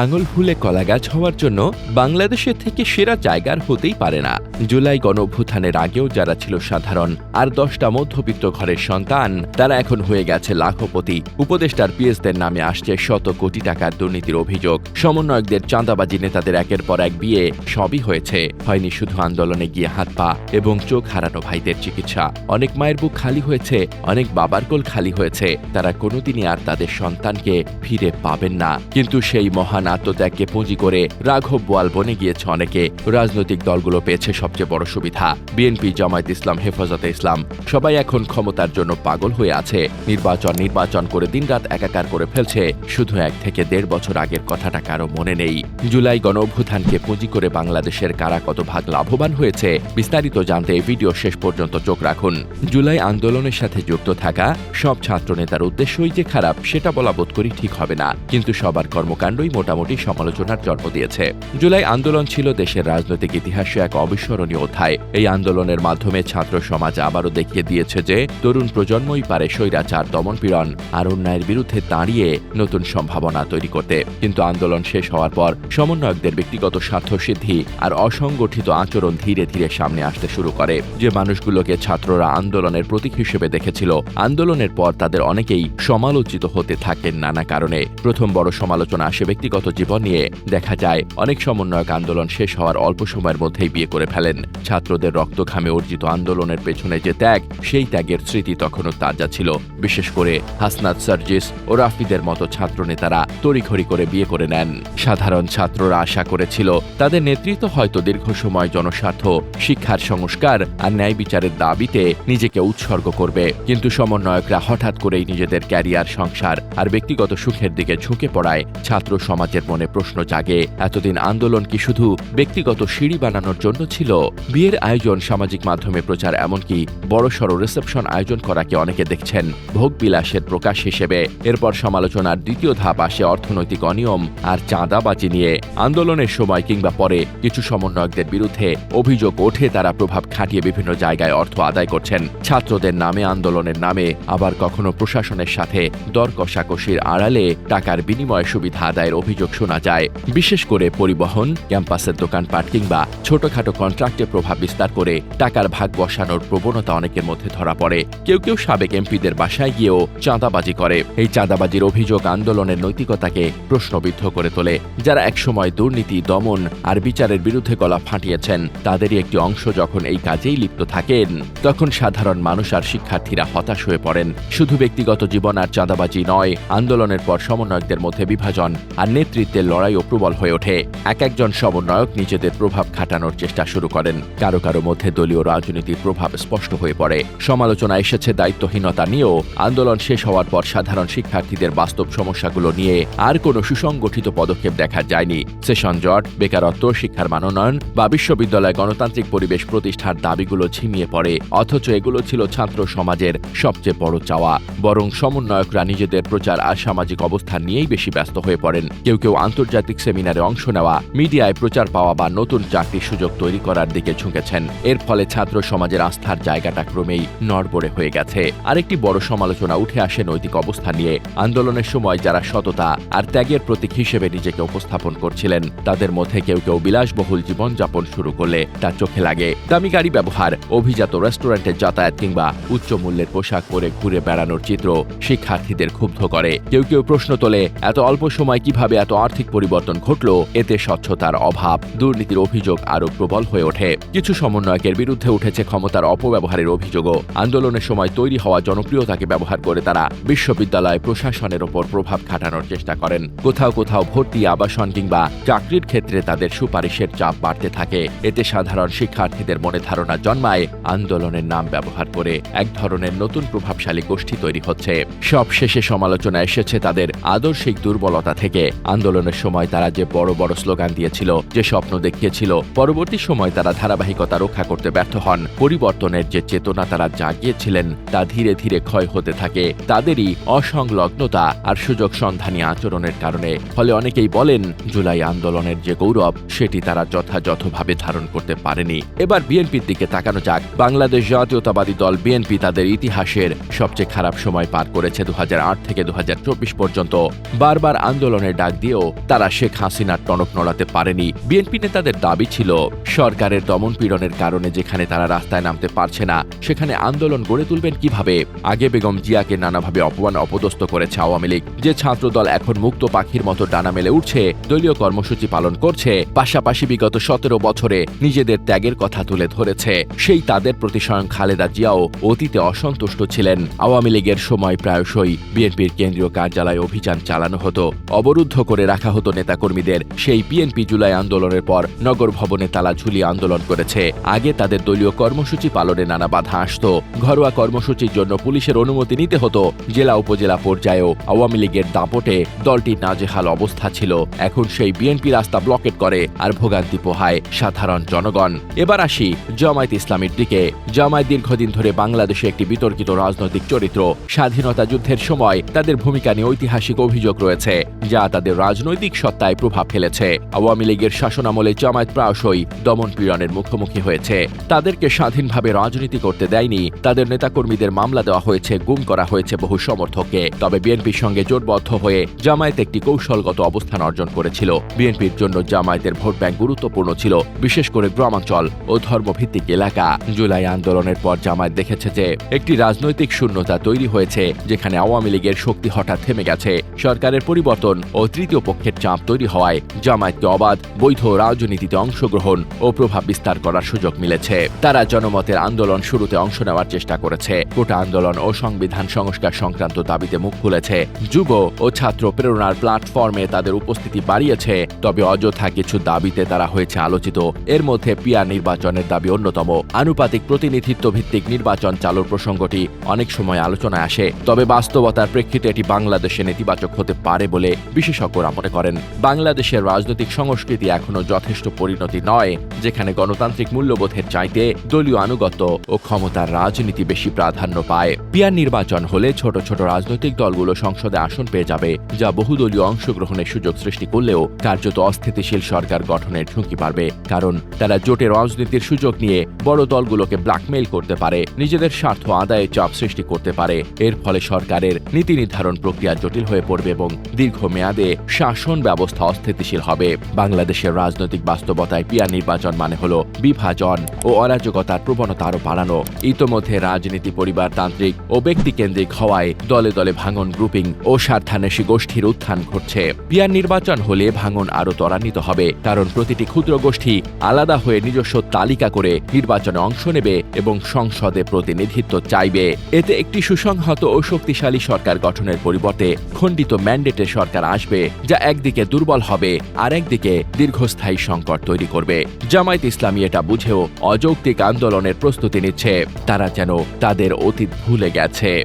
আঙুল ফুলে কলাগাছ হওয়ার জন্য বাংলাদেশের থেকে সেরা জায়গার হতেই পারে না। জুলাই গণঅভ্যুত্থানের আগেও যারা ছিল সাধারণ আর দশটা মধ্যবিত্ত ঘরের সন্তান, তারা এখন হয়ে গেছে লাখপতি। উপদেষ্টার পিএসদের নামে আসছে শত কোটি টাকার দুর্নীতির অভিযোগ। সমন্বয়কদের চাঁদাবাজি নেতাদের একের পর এক বিয়ে সবই হয়েছে। হয়নি শুধু আন্দোলনে গিয়ে হাত পা এবং চোখ হারানো ভাইদের চিকিৎসা। অনেক মায়ের বুক খালি হয়েছে, অনেক বাবার কোল খালি হয়েছে। তারা কোনোদিনই আর তাদের সন্তানকে ফিরে পাবেন না। কিন্তু সেই মহান আত্মত্যাগকে পুঁজি করে রাঘব বোয়াল বনে গিয়েছে অনেকে। রাজনৈতিক দলগুলো পেয়েছে সবচেয়ে বড় সুবিধা। বিএনপি, জামায়াত ইসলাম, হেফাজতে ইসলাম। সবাই এখন ক্ষমতার জন্য পাগল হয়ে আছে। নির্বাচন নির্বাচন করে দিনরাত একাকার করে ফেলছে। শুধু এক থেকে দেড় বছর আগের কথাটা কারও মনে নেই। জুলাই গণ অভ্যুত্থানকে পুঁজি করে বাংলাদেশের কারা কত ভাগ লাভবান হয়েছে, বিস্তারিত জানতে এই ভিডিও শেষ পর্যন্ত চোখ রাখুন। জুলাই আন্দোলনের সাথে যুক্ত থাকা সব ছাত্রনেতার উদ্দেশ্যই যে খারাপ, সেটা বলা বোধ করি ঠিক হবে না। কিন্তু সবার কর্মকাণ্ডই মোটামুটি সমালোচনার জন্ম দিয়েছে। জুলাই আন্দোলন ছিল দেশের রাজনৈতিক ইতিহাসে এক অবিস্মরণীয় অধ্যায়। এই আন্দোলনের মাধ্যমে ছাত্র সমাজ আবারও দেখিয়ে দিয়েছে যে, তরুণ প্রজন্মই পারে স্বৈরাচার দমনপীড়ন আর অন্যায়ের বিরুদ্ধে দাঁড়িয়ে নতুন সম্ভাবনা তৈরি করতে। কিন্তু আন্দোলন শেষ হওয়ার পর সমন্বয়কদের ব্যক্তিগত স্বার্থ সিদ্ধি আর অসংগঠিত আচরণ ধীরে ধীরে সামনে আসতে শুরু করে। যে মানুষগুলোকে ছাত্ররা আন্দোলনের প্রতীক হিসেবে দেখেছিল, আন্দোলনের পর তাদের অনেকেই সমালোচিত হতে থাকেন নানা কারণে। প্রথম বড় সমালোচনা আসে ব্যক্তিগত জীবন নিয়ে দেখা যায়, অনেক সমন্বয়ক আন্দোলন শেষ হওয়ার অল্প সময়ের মধ্যেই বিয়ে করে ফেলেন। ছাত্রদের রক্ত ঘামে অর্জিত আন্দোলনের পেছনে যে ত্যাগ, সেই ত্যাগের স্মৃতি তখনও তাজা ছিল। বিশেষ করে হাসনাত সার্জিস ও রাফিদের মতো ছাত্রনেতারা তড়িঘড়ি করে বিয়ে করে নেন। সাধারণ ছাত্ররা আশা করেছিল, তাদের নেতৃত্ব হয়তো দীর্ঘ সময় জনস্বার্থ, শিক্ষার সংস্কার আর ন্যায় বিচারের দাবিতে নিজেকে উৎসর্গ করবে। কিন্তু সমন্বয়করা হঠাৎ করেই নিজেদের ক্যারিয়ার, সংসার আর ব্যক্তিগত সুখের দিকে ঝুঁকে পড়ায় ছাত্র সমাজের মনে প্রশ্ন জাগে। এতদিন আন্দোলন কি শুধু ব্যক্তিগত সিঁড়ি বানানোর জন্য ছিল? বিয়ের আয়োজন, সামাজিক মাধ্যমে প্রচার, এমনকি বড়সড় রিসেপশন আয়োজন করাকে অনেকে দেখছেন ভোগ বিলাসের প্রকাশ হিসেবে। এরপর সমালোচনার দ্বিতীয় ধাপ আসে অর্থনৈতিক অনিয়ম আর চাঁদাবাজি নিয়ে। আন্দোলনের সময় কিংবা পরে কিছু সমন্বয়কদের বিরুদ্ধে অভিযোগ ওঠে তারা প্রভাব খাটিয়ে বিভিন্ন জায়গায় অর্থ আদায় করছেন। ছাত্রদের নামে, আন্দোলনের নামে, আবার কখনো প্রশাসনের সাথে দর কষাকষির আড়ালে টাকার বিনিময় সুবিধা আদায়ের অভিযোগ শোনা যায়। বিশেষ করে পরিবহন, ক্যাম্পাসের দোকানপাট কিংবা ছোটখাটো কন্ট্রাক্টে প্রভাব বিস্তার করে টাকার ভাগ বসানোর প্রবণতা অনেকের মধ্যে ধরা পড়ে। কেউ কেউ সাবেক এমপিদের বাসায় গিয়েও চাঁদাবাজি করে। এই চাঁদাবাজির অভিযোগ আন্দোলনের নৈতিকতাকে প্রশ্নবিদ্ধ করে তোলে, যারা একসময় দুর্নীতি, দমন আর বিচারের বিরুদ্ধে গলা ফাটিয়েছেন। তাদেরই একটি অংশ যখন এই কাজেই লিপ্ত থাকেন, তখন সাধারণ মানুষ আর শিক্ষার্থীরা হতাশ হয়ে পড়েন। শুধু ব্যক্তিগত জীবন আর চাঁদাবাজি নয়, আন্দোলনের পর সমন্বয়কদের মধ্যে বিভাজন আর নেতৃত্বের লড়াইও প্রবল হয়ে ওঠে। এক একজন সমন্বয়ক নিজেদের প্রভাব খাটানোর চেষ্টা শুরু করেন। কারও কারও মধ্যে দলীয় রাজনীতির প্রভাব স্পষ্ট হয়ে পড়ে। সমালোচনা এসেছে দায়িত্বহীনতা নিয়েও। আন্দোলন শেষ হওয়ার পর সাধারণ শিক্ষার্থীদের বাস্তব সমস্যাগুলো নিয়ে আর কোনো সুসংগঠিত পদক্ষেপ দেখা যায়নি। সেশন জট, বেকারত্ব, শিক্ষার মানোন্নয়ন বা বিশ্ববিদ্যালয় গণতান্ত্রিক পরিবেশ প্রতিষ্ঠার দাবিগুলো ঝিমিয়ে পড়ে। অথচ এগুলো ছিল ছাত্র সমাজের সবচেয়ে বড় চাওয়া। বরং সমন্বয়করা নিজেদের প্রচার আর সামাজিক অবস্থান নিয়েই বেশি ব্যস্ত হয়ে পড়েন। কেউ কেউ কেউ আন্তর্জাতিক সেমিনারে অংশ নেওয়া, মিডিয়ায় প্রচার পাওয়া বা নতুন চাকরির সুযোগ তৈরি করার দিকে ঝুঁকেছেন। এর ফলে ছাত্র সমাজের আস্থার জায়গাটা ক্রমেই নড়বড়ে হয়ে গেছে। আরেকটি বড় সমালোচনা উঠে আসে নৈতিক অবস্থান নিয়ে। আন্দোলনের সময় যারা সততা আর ত্যাগের প্রতীক হিসেবে নিজেকে উপস্থাপন করছিলেন, তাদের মধ্যে কেউ কেউ বিলাসবহুল জীবনযাপন শুরু করলে তা চোখে লাগে। দামি গাড়ি ব্যবহার, অভিজাত রেস্টুরেন্টে যাতায়াত কিংবা উচ্চ মূল্যের পোশাক পরে ঘুরে বেড়ানোর চিত্র শিক্ষার্থীদের ক্ষুব্ধ করে। কেউ কেউ প্রশ্ন তোলে, এত অল্প সময় কীভাবে এত আর্থিক পরিবর্তন ঘটল, এতে স্বচ্ছতার অভাব, দুর্নীতির অভিযোগ আরও প্রবল হয়ে ওঠে। কিছু সমন্বয়কের বিরুদ্ধে উঠেছে ক্ষমতার অপব্যবহারের অভিযোগও। আন্দোলনের সময় তৈরি হওয়া জনপ্রিয়তাকে ব্যবহার করে তারা বিশ্ববিদ্যালয় প্রশাসনের ওপর প্রভাব খাটানোর চেষ্টা করেন। কোথাও কোথাও ভর্তি, আবাসন কিংবা চাকরির ক্ষেত্রে তাদের সুপারিশের চাপ বাড়তে থাকে। এতে সাধারণ শিক্ষার্থীদের মনে ধারণা জন্মায়, আন্দোলনের নাম ব্যবহার করে এক ধরনের নতুন প্রভাবশালী গোষ্ঠী তৈরি হচ্ছে। সব শেষে সমালোচনা এসেছে তাদের আদর্শিক দুর্বলতা থেকে। আন্দোলনের সময় তারা যে বড় বড় স্লোগান দিয়েছিল, যে স্বপ্ন দেখিয়েছিল, পরবর্তী সময় তারা ধারাবাহিকতা রক্ষা করতে ব্যর্থ হন। পরিবর্তনের যে চেতনা তারা জাগিয়েছিলেন, তা ধীরে ধীরে ক্ষয় হতে থাকে। তাদেরই অসংলগ্নতা আর সুযোগ সন্ধানী আচরণের কারণে। ফলে অনেকেই বলেন, জুলাই আন্দোলনের যে গৌরব, সেটি তারা যথাযথভাবে ধারণ করতে পারেনি। এবার বিএনপির দিকে তাকানো যাক। বাংলাদেশ জাতীয়তাবাদী দল বিএনপি তাদের ইতিহাসের সবচেয়ে খারাপ সময় পার করেছে দু হাজার আট থেকে দু হাজার চব্বিশ পর্যন্ত। বারবার আন্দোলনের ডাক দিয়েও তারা শেখ হাসিনার টনক নড়াতে পারেনি। বিএনপি নেতাদের দাবি ছিল, সরকারের দমন পীড়নের কারণে যেখানে তারা রাস্তায় নামতে পারছে না, সেখানে আন্দোলন গড়ে তুলবেন কীভাবে? আগে বেগম জিয়াকে নানাভাবে অপমান অপদস্থ করেছে আওয়ামী লীগ। যে ছাত্রদল এখন মুক্ত পাখির মতো ডানা মেলে উঠছে, দলীয় কর্মসূচি পালন করছে, পাশাপাশি বিগত সতেরো বছরে নিজেদের ত্যাগের কথা তুলে ধরেছে। সেই তাদের প্রতি স্বয়ং খালেদা জিয়াও অতীতে অসন্তুষ্ট ছিলেন। আওয়ামী লীগের সময় প্রায়শই বিএনপির কেন্দ্রীয় কার্যালয়ে অভিযান চালানো হতো। অবরুদ্ধ করে রাখা হতো নেতাকর্মীদের। সেই বিএনপি জুলাই আন্দোলনের পর নগর ভবনে তালা ঝুলিয়ে আন্দোলন করেছে। আগে তাদের দলীয় কর্মসূচি পালনে নানা বাধা আসত। ঘরোয়া কর্মসূচির জন্য পুলিশের অনুমতি নিতে হতো। জেলা উপজেলা পর্যায়েও আওয়ামী লীগের দাপটে দলটির নাজেহাল অবস্থা ছিল। এখন সেই বিএনপি রাস্তা ব্লকেট করে আর ভোগান্তি পোহায় সাধারণ জনগণ। এবার আসি জামায়াত ইসলামের দিকে। জামায়াত দীর্ঘদিন ধরে বাংলাদেশে একটি বিতর্কিত রাজনৈতিক চরিত্র। স্বাধীনতা যুদ্ধের সময় তাদের ভূমিকা নিয়ে ঐতিহাসিক অভিযোগ রয়েছে, যা তাদের রাজনৈতিক সত্তায় প্রভাব ফেলেছে। আওয়ামী লীগের শাসনামলে জামায়াত প্রায়শই দমন পীড়নের মুখোমুখি হয়েছে। তাদেরকে স্বাধীনভাবে রাজনীতি করতে দেয়নি। তাদের নেতাকর্মীদের মামলা দেওয়া হয়েছে, গুম করা হয়েছে বহু সমর্থককে। তবে বিএনপির সঙ্গে জোটবদ্ধ হয়ে জামায়াত একটি কৌশলগত অবস্থান অর্জন করেছিল। বিএনপির জন্য জামায়াতের ভোট ব্যাংক গুরুত্বপূর্ণ ছিল, বিশেষ করে গ্রামাঞ্চল ও ধর্মভিত্তিক এলাকা। জুলাই আন্দোলনের পর জামায়াত দেখেছে যে, একটি রাজনৈতিক শূন্যতা তৈরি হয়েছে, যেখানে আওয়ামী লীগের শক্তি হঠাৎ থেমে গেছে। সরকারের পরিবর্তন ও তৃতীয় পক্ষের চাপ তৈরি হওয়ায় জামায়াতকে অবাধ বৈধ রাজনীতিতে অংশগ্রহণ ও প্রভাব বিস্তার করার সুযোগ মিলেছে। তারা জনমতের আন্দোলন শুরুতে অংশ নেওয়ার চেষ্টা করেছে। কোটা আন্দোলন ও সংবিধান সংস্কার সংক্রান্ত দাবিতে মুখ খুলেছে। যুব ও ছাত্র প্রেরণার প্ল্যাটফর্মে তাদের উপস্থিতি বাড়িয়েছে। তবে অযথা কিছু দাবিতে তারা হয়েছে আলোচিত। এর মধ্যে পিয়ার নির্বাচনের দাবি অন্যতম। আনুপাতিক প্রতিনিধিত্ব ভিত্তিক নির্বাচন চালুর প্রসঙ্গটি অনেক সময় আলোচনায় আসে। তবে বাস্তবতার প্রেক্ষিতে এটি বাংলাদেশে নেতিবাচক হতে পারে বলে বিশেষজ্ঞরা মনে করেন। বাংলাদেশের রাজনৈতিক সংস্কৃতি এখনও যথেষ্ট পরিণতি নয়, যেখানে গণতান্ত্রিক মূল্যবোধের চাইতে দলীয় আনুগত্য ও ক্ষমতার রাজনীতি বেশি প্রাধান্য পায়। পিয়ার নির্বাচন হলে ছোট ছোট রাজনৈতিক দলগুলো সংসদে আসন পেয়ে যাবে, যা বহুদলীয় অংশগ্রহণের সুযোগ সৃষ্টি করলেও কার্যত অস্থিতিশীল সরকার গঠনের ঝুঁকি পারবে, কারণ তারা জোটের রাজনীতির সুযোগ নিয়ে বড় দলগুলোকে ব্ল্যাকমেইল করতে পারে, নিজেদের স্বার্থ আদায়ে চাপ সৃষ্টি করতে পারে। এর ফলে সরকারের নীতি নির্ধারণ প্রক্রিয়া জটিল হয়ে পড়বে এবং দীর্ঘমেয়াদে শাসন ব্যবস্থা অস্থিতিশীল হবে। বাংলাদেশের রাজনৈতিক বাস্তবতায় পিয়ার নির্বাচন মানে হলো বিভাজন ও অরাজকতার প্রবণতা আরও বাড়ানো। ইতোমধ্যে রাজনীতি পরিবারতান্ত্রিক ও ব্যক্তিকেন্দ্রিক হওয়ায় দলে দলে ভাঙন গ্রুপিং ও স্বার্থান্বেষী গোষ্ঠীর উত্থান ঘটছে। পিয়ার নির্বাচন হলে ভাঙন আরও ত্বরান্বিত হবে, কারণ প্রতিটি ক্ষুদ্র গোষ্ঠী আলাদা হয়ে নিজস্ব তালিকা করে নির্বাচনে অংশ নেবে এবং সংসদে প্রতিনিধিত্ব চাইবে। এতে একটি সুসংহত ও শক্তিশালী সরকার গঠনের পরিবর্তে খণ্ডিত ম্যান্ডেটে সরকার আসবে। যা একদিকে দুর্বল হবে, আর একদিকে দীর্ঘস্থায়ী সংকট তৈরি করবে। জামায়াত ইসলামী এটা বুঝেও অযৌক্তিক আন্দোলনের প্রস্তুতি নিচ্ছে। তারা যেন তাদের অতীত ভুলে গেছে।